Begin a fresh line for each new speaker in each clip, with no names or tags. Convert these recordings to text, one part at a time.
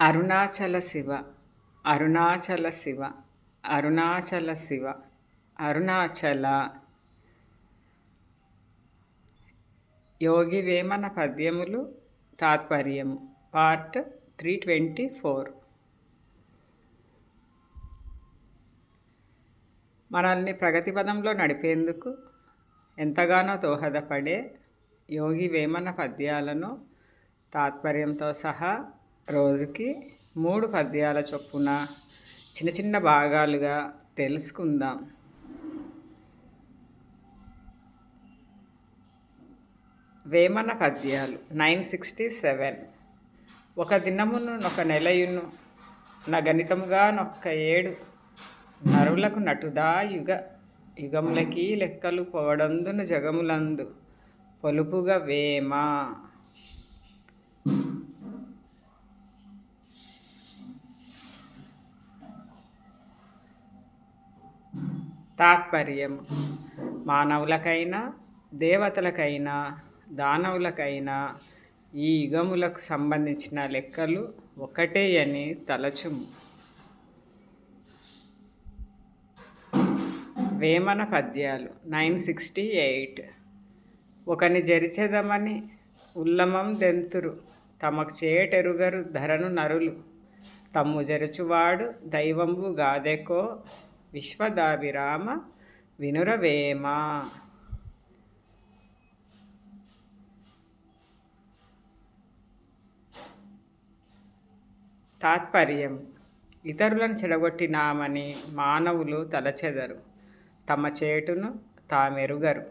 అరుణాచల శివ అరుణాచల శివ అరుణాచల శివ అరుణాచల. యోగి వేమన పద్యములు తాత్పర్యము part three twenty four. మనల్ని ప్రగతి పదంలో నడిపేందుకు ఎంతగానో దోహదపడే యోగి వేమన పద్యాలను తాత్పర్యంతో సహా రోజుకి మూడు పద్యాల చొప్పున చిన్న చిన్న భాగాలుగా తెలుసుకుందాం. వేమన పద్యాలు నైన్ సిక్స్టీ సెవెన్. ఒక దినమును ఒక నెలయును నా గణితముగా నొక్క ఏడు. నరులకు నటుదా యుగ యుగములకి లెక్కలు పోవడందును జగములందు. పొలుపుగా వేమ. తాత్పర్యం మానవులకైనా దేవతలకైనా దానవులకైనా ఈ యుగములకు సంబంధించిన లెక్కలు ఒకటే అని తలచుము. వేమన పద్యాలు నైన్ సిక్స్టీ ఎయిట్. ఒకని జరిచెదమని ఉల్లమం దెంతురు తమకు చేయటెరుగరు ధరను నరులు. తమ్ము జరుచువాడు దైవంబు గాదెకో విశ్వదాభిరామ వినురవేమ. తాత్పర్యం. ఇతరులను చెడగొట్టినామని మానవులు తలచెదరు. తమ చేటును తామెరుగరు.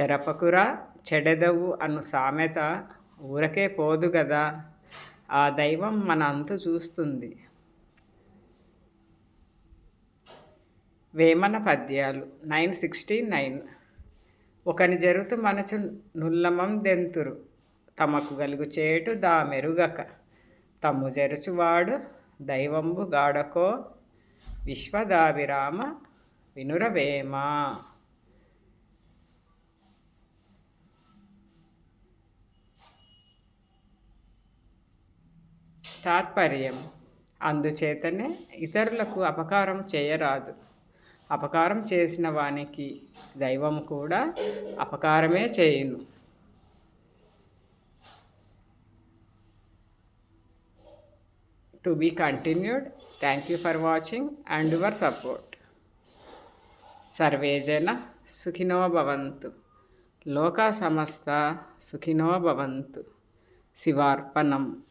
చెరపకురా చెడెదవు అను సామెత ఊరకే పోదు గదా ఆ దైవం మన అంతు చూస్తుంది. వేమన పద్యాలు నైన్ సిక్స్టీ నైన్. ఒకని జరుగుతూ మనచు నుల్లమం దెంతురు తమకు గలుగు చేటు దా మెరుగక తమ్ము జరుచువాడు దైవంబు గాడకో విశ్వదాభిరామ వినురవేమ. తాత్పర్యం అందుచేతనే ఇతరులకు అపకారం చేయరాదు. అపకారం చేసిన వానికి దైవం కూడా అపకారమే చేయును. To be continued thank you for watching and your support. Survey జన సుఖినో భవంతు. లోకా సమస్త సుఖినో భవంతు. శివార్పణం.